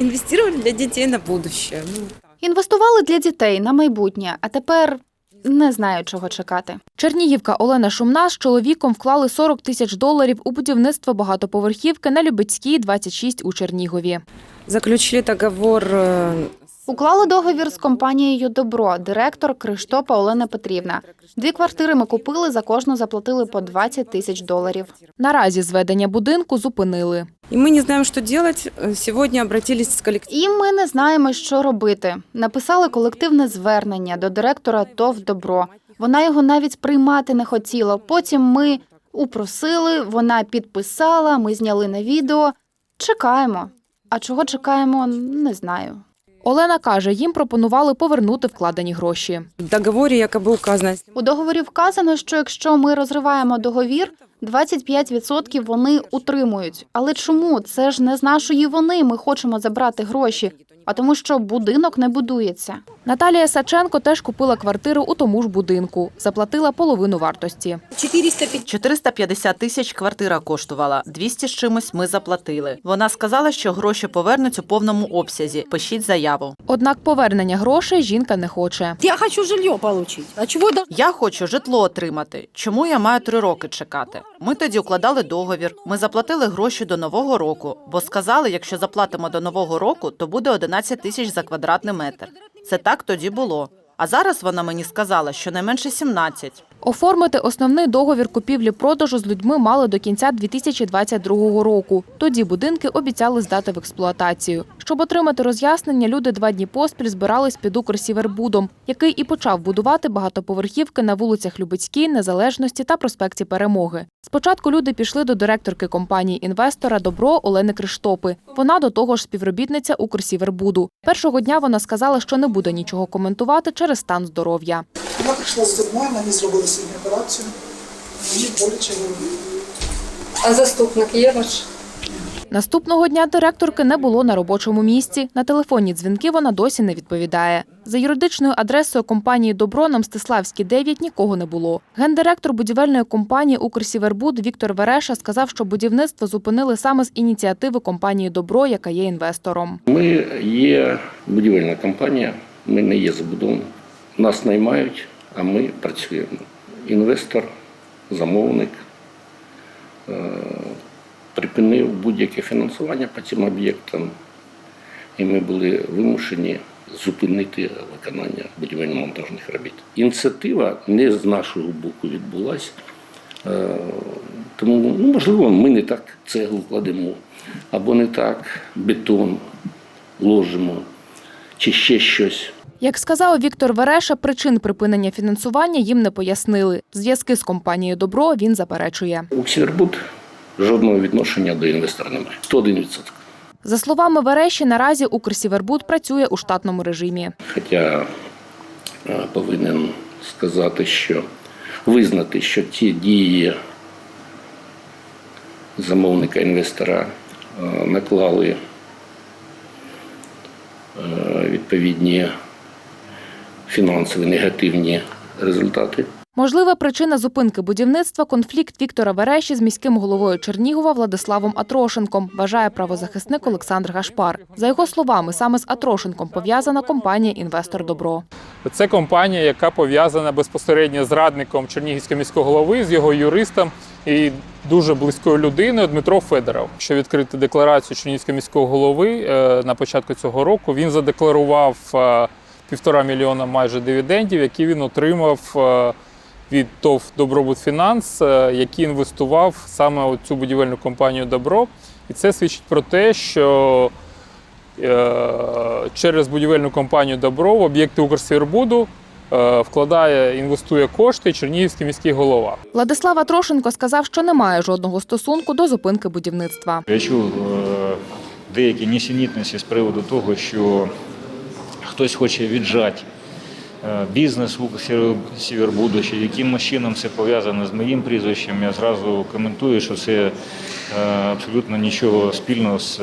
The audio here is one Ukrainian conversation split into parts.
Инвестировали для детей на будущее. Ну. Інвестували для дітей на майбутнє, а тепер не знаю, чого чекати. Чернігівка Олена Шумна з чоловіком вклали 40 тисяч доларів у будівництво багатоповерхівки на Любецькій, 26 у Чернігові. Заключили договор э, Уклали договір з компанією Добро, директор Криштопа Олена Петрівна. Дві квартири ми купили, за кожну заплатили по 20 тисяч доларів. Наразі зведення будинку зупинили. И мы не знаем, что делать. Э, Сегодня обратились с коллективом. І ми не знаємо, що робити. Написали колективне звернення до директора ТОВ Добро. Вона його навіть приймати не хотіла. Потім ми упросили, вона підписала, ми зняли на відео. Чекаємо. А чого чекаємо, не знаю. Олена каже, їм пропонували повернути вкладені гроші. В договоре якобы указано, если У договорі вказано, що якщо ми розриваємо договір, 25% вони утримують. Але чому? Це ж не з нашої вони? Ми хочемо забрати гроші, а тому, що будинок не будується. Наталія Саченко теж купила квартиру у тому ж будинку. Заплатила половину вартості. 450 тисяч квартира коштувала, 200 з чимось ми заплатили. Вона сказала, що гроші повернуть у повному обсязі. Пишіть заяву. Однак повернення грошей жінка не хоче. Я хочу жилье получить. А чего я Я хочу житло отримати. Чому я маю три роки чекати? Ми тоді укладали договір. Ми заплатили гроші до нового року, бо сказали, якщо заплатимо до нового року, то буде 11 тисяч за квадратний метр. Це так тоді було. А зараз вона мені сказала, що не менше 17. Оформити основний договір купівлі-продажу з людьми мали до кінця 2022 року. Тоді будинки обіцяли здати в експлуатацію. Щоб отримати роз'яснення, люди два дні поспіль збирались під Укрсівербудом, який і почав будувати багатоповерхівки на вулицях Любецькій, Незалежності та проспекті Перемоги. Спочатку люди пішли до директорки компанії інвестора Добро Олени Криштопи. Вона до того ж співробітниця Укрсівербуду. Першого дня вона сказала, що не буде нічого коментувати через стан здоров'я. Я прийшла з зубною, мені зробили сьогодні операцію. Мені боляче голові. А заступник є ваш? Наступного дня директорки не було на робочому місці. На телефонні дзвінки вона досі не відповідає. За юридичною адресою компанії Добро на Мстиславській 9 нікого не було. Гендиректор будівельної компанії Укрсівербуд Віктор Вереша сказав, що будівництво зупинили саме з ініціативи компанії Добро, яка є інвестором. Ми є будівельна компанія, ми не є забудовник. Нас наймають, а ми працюємо. Інвестор, замовник е, припинив будь-яке фінансування по цим об'єктам, і ми були вимушені зупинити виконання будівельно-монтажних робіт. Ініціатива не з нашого боку відбулася. Е, Тому, ну, можливо, ми не так цеглу кладемо, або не так бетон ложимо, чи ще щось. Як сказав Віктор Вереша, причин припинення фінансування їм не пояснили. Зв'язки з компанією Добро він заперечує. Уксірбуд жодного відношення до інвестора немає. 101%. За словами Вереші, наразі Укрсівербуд працює у штатному режимі. Хоча е, повинен сказати, що визнати, що ті дії замовника інвестора е, наклали е, відповідні фінансові негативні результати. Можлива причина зупинки будівництва – конфлікт Віктора Вереші з міським головою Чернігова Владиславом Атрошенком, вважає правозахисник Олександр Гашпар. За його словами, саме з Атрошенком пов'язана компанія «Інвестор Добро». Це компанія, яка пов'язана безпосередньо з радником Чернігівського міського голови, з його юристом і дуже близькою людиною Дмитро Федоров. Що відкрити декларацію Чернігівського міського голови е, на початку цього року, він задекларував е, півтора мільйона майже дивідендів, які він отримав е, від ТОВ Добробут Фінанс, е, який інвестував саме у цю будівельну компанію Добро. І це свідчить про те, що е, через будівельну компанію Добро в об'єкти Укрсвірбуду вкладає, інвестує кошти Чернігівський міський голова. Владислав Атрошенко сказав, що немає жодного стосунку до зупинки будівництва. Я чув деякі нісенітниці з приводу того, що хтось хоче віджати е, бізнес в Сівербудучі, яким чином це пов'язано з моїм прізвищем. Я зразу коментую, що це е, абсолютно нічого спільного з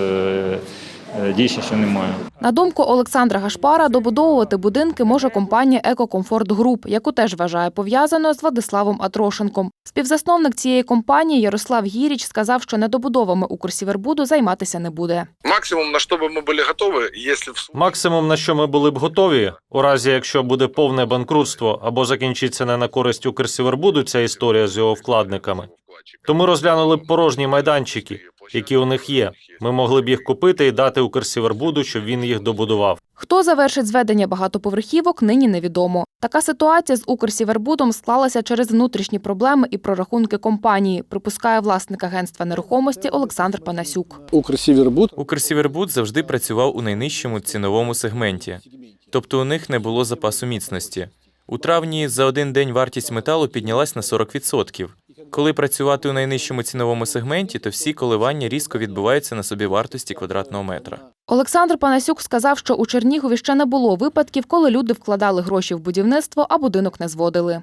е, е, дійсністю немає. На думку Олександра Гашпара, добудовувати будинки може компанія Екокомфорт Груп, яку теж вважає пов'язаною з Владиславом Атрошенком. Співзасновник цієї компанії Ярослав Гіріч сказав, що недобудовами Укрсівербуду займатися не буде. Максимум, на что бы мы были готовы, если в случае... Максимум, на що ми були б готові, у разі якщо буде повне банкрутство або закінчиться не на користь Укрсівербуду ця історія з його вкладниками, то ми розглянули б порожні майданчики, які у них є. Ми могли б їх купити і дати Укрсівербуду, щоб він їх добудував. Хто завершить зведення багатоповерхівок, нині невідомо. Така ситуація з Укрсівербудом склалася через внутрішні проблеми і прорахунки компанії, припускає власник агентства нерухомості Олександр Панасюк. Укрсівербуд. Укрсівербуд завжди працював у найнижчому ціновому сегменті, тобто у них не було запасу міцності. У травні за один день вартість металу піднялась на 40%. Коли працювати у найнижчому ціновому сегменті, то всі коливання різко відбуваються на собівартості квадратного метра. Олександр Панасюк сказав, що у Чернігові ще не було випадків, коли люди вкладали гроші в будівництво, а будинок не зводили.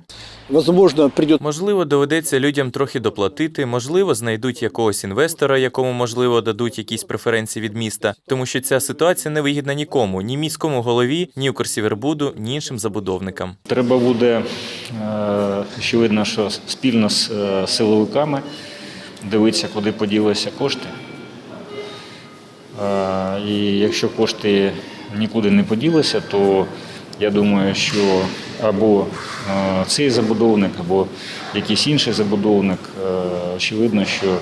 Можливо, доведеться людям трохи доплатити, можливо, знайдуть якогось інвестора, якому, можливо, дадуть якісь преференції від міста, тому що ця ситуація не вигідна нікому, ні міському голові, ні Укрсівербуду, ні іншим забудовникам. Треба буде, е, очевидно, що спільно з е, силовиками дивитися, куди поділися кошти. І якщо кошти нікуди не поділися, то я думаю, що або цей забудовник, або якийсь інший забудовник, очевидно, що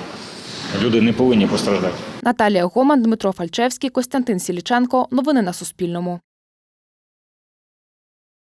люди не повинні постраждати. Наталія Гоман, Дмитро Фальчевський, Костянтин Сіліченко. Новини на Суспільному.